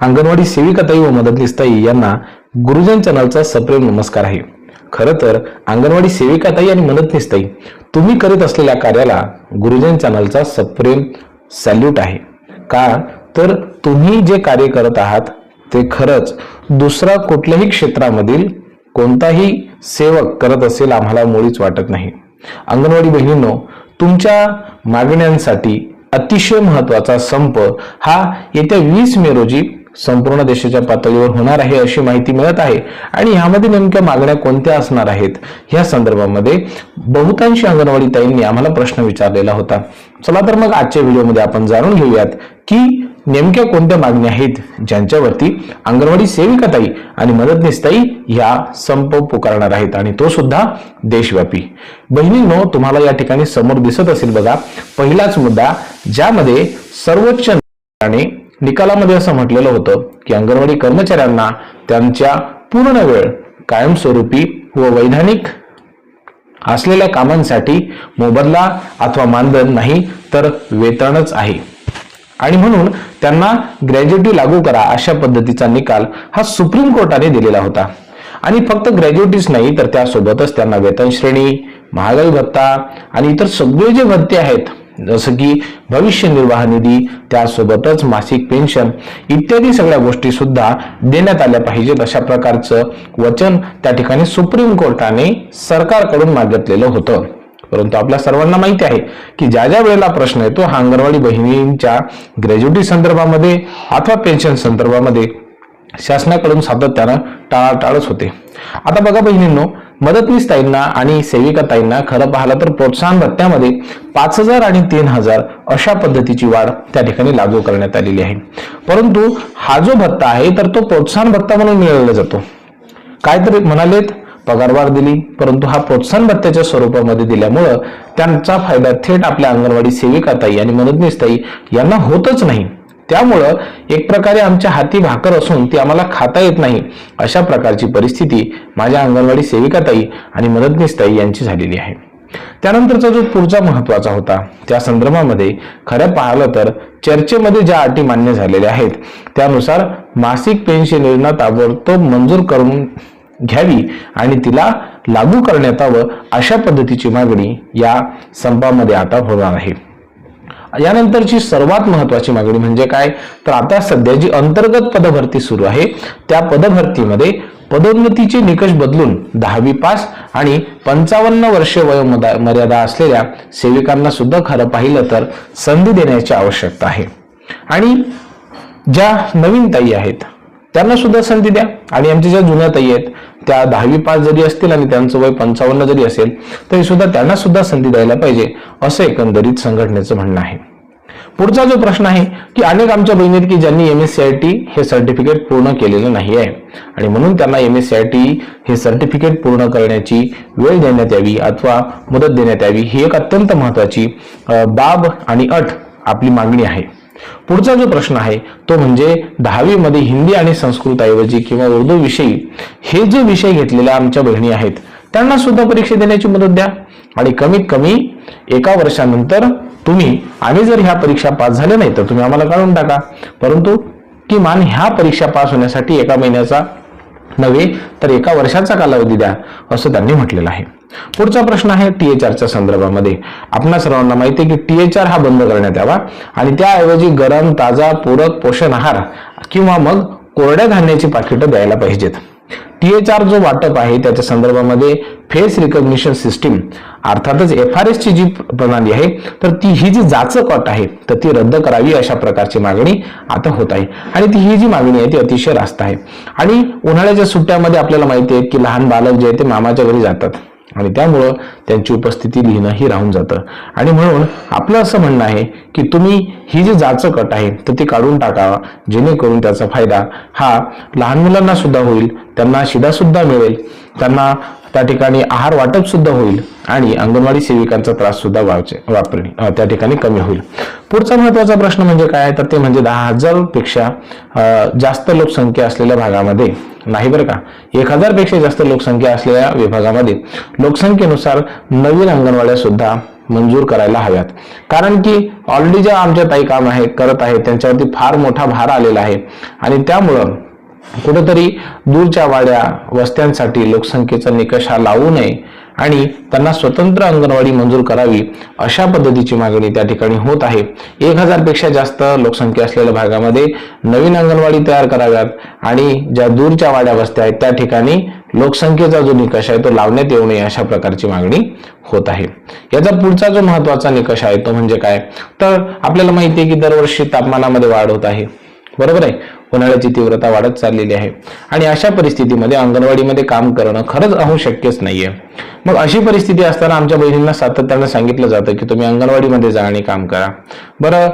अंगणवाडी सेविकाताई व मदतनीसताई यांना गुरुजन चॅनलचा सप्रेम नमस्कार आहे. खरं तर अंगणवाडी सेविकाताई आणि मदतनीसताई तुम्ही करीत असलेल्या कार्याला गुरुजन चॅनलचा सप्रेम सॅल्यूट आहे. का? तर तुम्ही जे कार्य करत आहात ते खरंच दुसरा कुठल्याही क्षेत्रामधील कोणताही सेवक करत असेल आम्हाला मुळीच वाटत नाही. अंगणवाडी बहिणींनो तुमच्या मागण्यांसाठी अतिशय महत्त्वाचा संप हा येत्या वीस मे रोजी संपूर्ण देशाच्या पातळीवर होणार आहे अशी माहिती मिळत आहे. आणि ह्यामध्ये नेमक्या मागण्या कोणत्या असणार आहेत? ह्या संदर्भामध्ये बहुतांश अंगणवाडी ताईंनी आम्हाला प्रश्न विचारलेला होता. चला तर मग आजच्या व्हिडिओमध्ये आपण जाणून घेऊयात की नेमक्या कोणत्या मागण्या आहेत ज्यांच्यावरती अंगणवाडी सेविकाताई आणि मदतनीसताई ह्या संप पुकारणार आहेत. आणि तो सुद्धा देशव्यापी. बहिणींनो तुम्हाला या ठिकाणी समोर दिसत असेल बघा पहिलाच मुद्दा ज्यामध्ये सर्वोच्च न्यायालयाने निकालामध्ये असं म्हटलेलं होतं की अंगणवाडी कर्मचाऱ्यांना त्यांच्या पूर्ण वेळ कायमस्वरूपी व वैधानिक असलेल्या कामांसाठी मोबदला अथवा मानधन नाही तर वेतनच आहे. आणि म्हणून त्यांना ग्रॅज्युटी लागू करा अशा पद्धतीचा निकाल हा सुप्रीम कोर्टाने दिलेला होता. आणि फक्त ग्रॅज्युटीच नाही तर त्यासोबतच त्यांना वेतन श्रेणी महागाई भत्ता आणि इतर सगळे जे भत्ते आहेत जसं की भविष्य निर्वाह निधी त्यासोबतच मासिक पेन्शन इत्यादी सगळ्या गोष्टी सुद्धा देण्यात आल्या पाहिजेत अशा प्रकारचं वचन त्या ठिकाणी सुप्रीम कोर्टाने सरकारकडून मागितलेलं होतं. परंतु आपल्या सर्वांना माहिती आहे की ज्या ज्या वेळेला प्रश्न येतो हा अंगणवाडी बहिणींच्या ग्रॅज्युटी संदर्भामध्ये अथवा पेन्शन संदर्भामध्ये शासनाकडून सातत्यानं टाळाटाळच होते. आता बघा बहिणींनो मदतनीस ताईंना आणि सेविका ताईंना खरं पाहिलं तर प्रोत्साहन भत्त्यामध्ये पाच हजार आणि तीन हजार अशा पद्धतीची वाढ त्या ठिकाणी लागू करण्यात आलेली आहे. परंतु हा जो भत्ता आहे तर तो प्रोत्साहन भत्ता म्हणून मिळवला जातो. काय तरी म्हणालेत पगारवाढ दिली परंतु हा प्रोत्साहन भत्त्याच्या स्वरूपामध्ये दिल्यामुळं त्यांचा फायदा थेट आपल्या अंगणवाडी सेविका ताई आणि मदतनीस ताई यांना होतच नाही. त्यामुळं एक प्रकारे आमच्या हाती भाकर असून ती आम्हाला खाता येत नाही अशा प्रकारची परिस्थिती माझ्या अंगणवाडी सेविकाताई आणि मदतनीसताई यांची झालेली आहे. त्यानंतरचा जो पुढचा महत्त्वाचा होता त्या संदर्भामध्ये खरं पाहिलं तर चर्चेमध्ये ज्या अटी मान्य झालेल्या आहेत त्यानुसार मासिक पेन्शन योजना ताबडतोब मंजूर करून घ्यावी आणि तिला लागू करण्यात यावं अशा पद्धतीची मागणी या संपामध्ये आता होणार आहे. यानंतरची सर्वात महत्वाची मागणी म्हणजे काय? तर आता सध्या जी अंतर्गत पदभरती सुरू आहे त्या पदभरतीमध्ये पदोन्नतीचे निकष बदलून दहावी पास आणि पंचावन्न वर्ष वयोमर्यादा मर्यादा असलेल्या सेविकांना सुद्धा खरं पाहिलं तर संधी देण्याची आवश्यकता आहे. आणि ज्या नवीन ताई आहेत त्यांना सुद्धा संधी द्या. आणि आमच्या ज्या जुन्या ताई आहेत त्या दहावी पास जरी असतील आणि त्यांचं वय पंचावन्न जरी असेल तरी सुद्धा त्यांना सुद्धा संधी द्यायला पाहिजे असं एकंदरीत संघटनेचं म्हणणं आहे. पुढचा जो प्रश्न आहे की अनेक आमच्या बहिणी की ज्यांनी M S C I T हे सर्टिफिकेट पूर्ण केलेलं नाही आहे. आणि म्हणून त्यांना M S C I T हे सर्टिफिकेट पूर्ण करण्याची वेळ देण्यात यावी अथवा मुदत देण्यात यावी ही एक अत्यंत महत्वाची बाब आणि अट आपली मागणी आहे. पुढचा जो प्रश्न आहे तो म्हणजे दहावीमध्ये हिंदी आणि संस्कृतऐवजी किंवा उर्दू विषयी हे जे विषय घेतलेल्या आमच्या बहिणी आहेत त्यांना सुद्धा परीक्षा देण्याची मदत द्या. आणि कमीत कमी एका वर्षानंतर तुम्ही आम्ही जर ह्या परीक्षा पास झाल्या नाही तर तुम्ही आम्हाला काढून टाका. परंतु किमान ह्या परीक्षा पास होण्यासाठी एका महिन्याचा नव्हे तर एका वर्षाचा कालावधी द्या असं त्यांनी म्हटलेलं आहे. पुढचा प्रश्न आहे टीएचआरच्या संदर्भामध्ये. आपणा सर्वांना माहिती आहे की टीएचआर हा बंद करण्यात यावा आणि त्याऐवजी गरम ताजा पूरक पोषण आहार किंवा मग कोरड्या धान्याची पाकिटं द्यायला पाहिजेत. टीएचआर जो वाटप आहे त्याच्या संदर्भामध्ये फेस रिकग्निशन सिस्टीम अर्थातच एफ आर एस ची जी प्रणाली आहे तर ती ही जी जाचक अट आहे तर ती रद्द करावी अशा प्रकारची मागणी आता होत आहे. आणि ती ही जी मागणी आहे ती अतिशय रास्त आहे. आणि उन्हाळ्याच्या सुट्ट्यामध्ये आपल्याला माहिती आहे की लहान बालक जे आहे ते मामाच्या घरी जातात. आणि त्यामुळं त्यांची उपस्थिती लिहिणं ही राहून जातं. आणि म्हणून आपलं असं म्हणणं आहे की तुम्ही ही जी जाचं कट आहे तर ती काढून टाकावा. जेणेकरून त्याचा फायदा हा लहान मुलांना सुद्धा होईल त्यांना शिधासुद्धा मिळेल त्यांना त्या ठिकाणी आहार वाटप सुद्धा होईल आणि अंगणवाडी सेविकांचा त्रास सुद्धा वाचे वापरणे त्या ठिकाणी कमी होईल. पुढचा महत्त्वाचा प्रश्न म्हणजे काय? तर ते म्हणजे दहा हजारपेक्षा जास्त लोकसंख्या असलेल्या भागामध्ये नाही बरं का? एक हजारपेक्षा जास्त लोकसंख्या असलेल्या विभागामध्ये लोकसंख्येनुसार नवीन अंगणवाड्या सुद्धा मंजूर करायला हव्यात. कारण की ऑलरेडी ज्या आमच्या ताई काम आहे करत आहेत त्यांच्यावरती फार मोठा भार आलेला आहे. आणि त्यामुळं कुठंतरी दूरच्या वाड्या वस्त्यांसाठी लोकसंख्येचा निकष हा लावू नये. आणि त्यांना स्वतंत्र अंगणवाडी मंजूर करावी अशा पद्धतीची मागणी त्या ठिकाणी होत आहे. एक हजारपेक्षा जास्त लोकसंख्या असलेल्या भागामध्ये नवीन अंगणवाडी तयार कराव्यात आणि ज्या दूरच्या वाड्या वस्त्या आहेत त्या ठिकाणी लोकसंख्येचा जो निकष आहे तो लावण्यात येऊ नये अशा प्रकारची मागणी होत आहे. याचा पुढचा जो महत्त्वाचा निकष आहे तो म्हणजे काय? तर आपल्याला माहिती आहे की दरवर्षी तापमानामध्ये वाढ होत आहे. बरोबर आहे? उन्हाळ्याची तीव्रता वाढत चाललेली आहे. आणि अशा परिस्थितीमध्ये अंगणवाडीमध्ये काम करणं खरंच अहो शक्यच नाहीये. मग अशी परिस्थिती असताना आमच्या बहिणींना सातत्यानं सांगितलं जातं की तुम्ही अंगणवाडीमध्ये जा आणि काम करा. बरं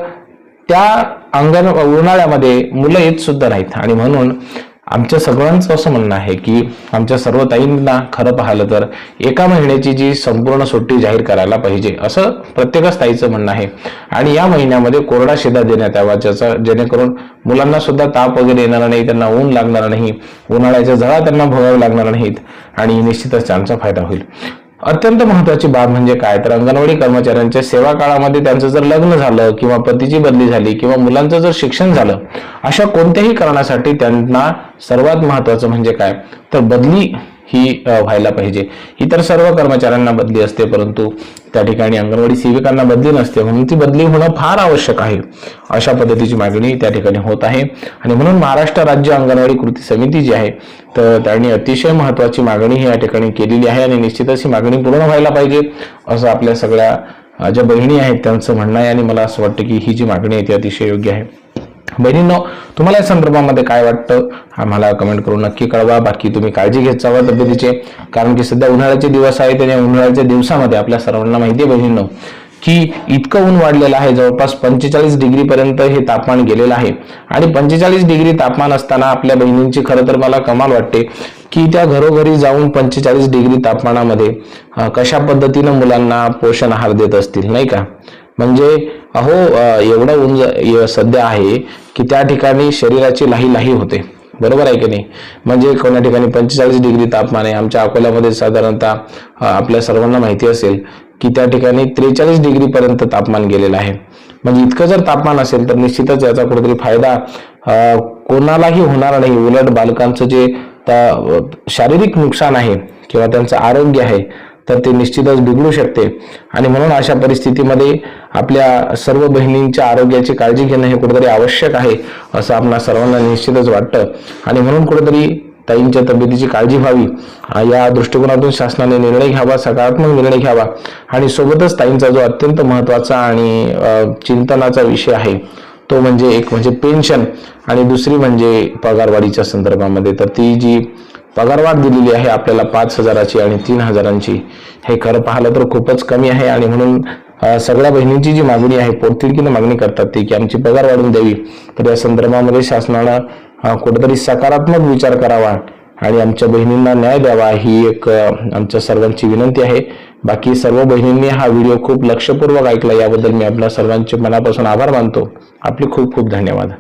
त्या अंगण उन्हाळ्यामध्ये मुलं येत सुद्धा नाहीत. आणि म्हणून आमच्या सगळ्यांचं असं म्हणणं आहे की आमच्या सर्व ताईंना खरं पाहिलं तर एका महिन्याची जी संपूर्ण सुट्टी जाहीर करायला पाहिजे असं प्रत्येकच ताईचं म्हणणं आहे. आणि या महिन्यामध्ये कोरडा शिदा देण्यात यावा ज्याचा जेणेकरून मुलांना सुद्धा ताप वगैरे येणार नाही त्यांना ऊन लागणार नाही उन्हाळ्याच्या झळा त्यांना भोगावे लागणार नाहीत आणि निश्चितच त्यांचा फायदा होईल. अत्यंत महत्वाची बाब म्हणजे काय? तर अंगणवाडी कर्मचाऱ्यांच्या सेवा काळामध्ये त्यांचं जर लग्न झालं किंवा पतीची बदली झाली किंवा मुलांचं जर शिक्षण झालं अशा कोणत्याही कारणासाठी त्यांना सर्वात महत्वाचं म्हणजे काय? तर बदली ही व्हायला पाहिजे. इतर सर्व कर्मचाऱ्यांना बदली असते परंतु त्या ठिकाणी अंगणवाडी सेविकांना बदली नसते म्हणून ती बदली होणं फार आवश्यक आहे. अशा पद्धतीची मागणी त्या ठिकाणी होत आहे. आणि म्हणून महाराष्ट्र राज्य अंगणवाडी कृती समिती जी आहे तर त्यांनी अतिशय महत्वाची मागणी ही या ठिकाणी केलेली आहे आणि निश्चितच ही मागणी पूर्ण व्हायला पाहिजे असं आपल्या सगळ्या ज्या बहिणी आहेत त्यांचं म्हणणं आहे आणि मला असं वाटतं की ही जी मागणी आहे ती अतिशय योग्य आहे. बहिणींनो तुम्हाला या संदर्भामध्ये काय वाटतं? आम्हाला कमेंट करून नक्की कळवा. बाकी तुम्ही काळजी घेत जावा तब्येतीचे. कारण की सध्या उन्हाळ्याचे दिवस आहेत आणि उन्हाळ्याच्या दिवसामध्ये आपल्या सर्वांना माहिती आहे बहिणींनो की इतकं ऊन वाढलेलं आहे. जवळपास पंचेचाळीस डिग्री पर्यंत हे तापमान गेलेलं आहे. आणि पंचेचाळीस डिग्री तापमान असताना आपल्या बहिणींची खरं तर मला कमाल वाटते की त्या घरोघरी जाऊन पंचेचाळीस डिग्री तापमानामध्ये कशा पद्धतीनं मुलांना पोषण आहार देत असतील नाही का? म्हणजे अहो एवढं ऊन सध्या आहे की त्या ठिकाणी शरीराची लाही लाही होते. बरोबर आहे की नाही? म्हणजे कोणत्या ठिकाणी पंचेचाळीस डिग्री तापमान आहे आमच्या अकोल्यामध्ये साधारणतः आपल्या सर्वांना माहिती असेल की त्या ठिकाणी त्रेचाळीस डिग्रीपर्यंत तापमान गेलेलं आहे. म्हणजे इतकं जर तापमान असेल तर निश्चितच याचा कुठेतरी फायदा कोणालाही होणार नाही. उलट बालकांचं जे शारीरिक नुकसान आहे किंवा त्यांचं आरोग्य आहे तर ते निश्चितच बिघडू शकते. आणि म्हणून अशा परिस्थितीमध्ये आपल्या सर्व बहिणींच्या आरोग्याची काळजी घेणं हे कुठेतरी आवश्यक आहे असं आपणा सर्वांना निश्चितच वाटतं. आणि म्हणून कुठेतरी ताईंच्या तब्येतीची काळजी व्हावी. या दृष्टिकोनातून शासनाने निर्णय घ्यावा सकारात्मक निर्णय घ्यावा. आणि सोबतच ताईंचा जो अत्यंत महत्त्वाचा आणि चिंतनाचा विषय आहे तो म्हणजे एक म्हणजे पेन्शन. आणि दुसरी म्हणजे पगारवाढीच्या संदर्भामध्ये. तर ती जी पगारवाढ दिलेली आहे आपल्याला पाच हजाराची आणि तीन हजारांची. हे खरं पाहिलं तर खूपच कमी आहे आणि म्हणून सगळ्या बहिणींची जी मागणी आहे पोटतिडकीनं मागणी करतात ती की आमची पगार वाढवून द्यावी. तर या संदर्भामध्ये शासनानं कुठेतरी सकारात्मक विचार करावा आणि आमच्या बहिणींना न्याय द्यावा ही एक आमच्या सर्वांची विनंती आहे. बाकी सर्व बहिणींनी हा व्हिडिओ खूप लक्षपूर्वक ऐकला याबद्दल मी आपल्या सर्वांचे मनापासून आभार मानतो. आपले खूप खूप धन्यवाद.